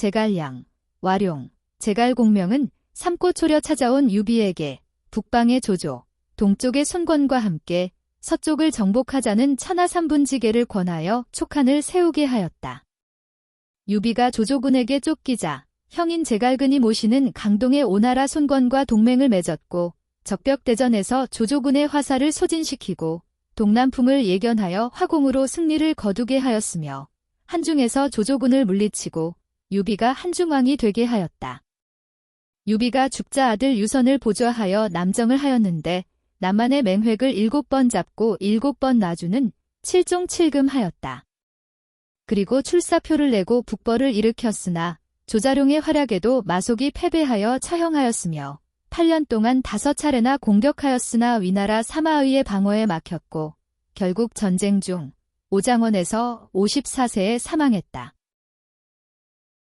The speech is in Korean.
제갈량, 와룡, 제갈공명은 삼고초려 찾아온 유비에게 북방의 조조, 동쪽의 손권과 함께 서쪽을 정복하자는 천하삼분지계를 권하여 촉한을 세우게 하였다. 유비가 조조군에게 쫓기자 형인 제갈근이 모시는 강동의 오나라 손권과 동맹을 맺었고 적벽대전에서 조조군의 화살을 소진시키고 동남풍을 예견하여 화공으로 승리를 거두게 하였으며 한중에서 조조군을 물리치고 유비가 한중왕이 되게 하였다. 유비가 죽자 아들 유선을 보좌하여 남정을 하였는데 남한의 맹획을 일곱 번 잡고 일곱 번 놔주는 칠종 칠금하였다. 그리고 출사표를 내고 북벌을 일으켰으나 조자룡의 활약에도 마속이 패배하여 처형하였으며 8년 동안 다섯 차례나 공격하였으나 위나라 사마의의 방어에 막혔고 결국 전쟁 중 오장원에서 54세에 사망했다.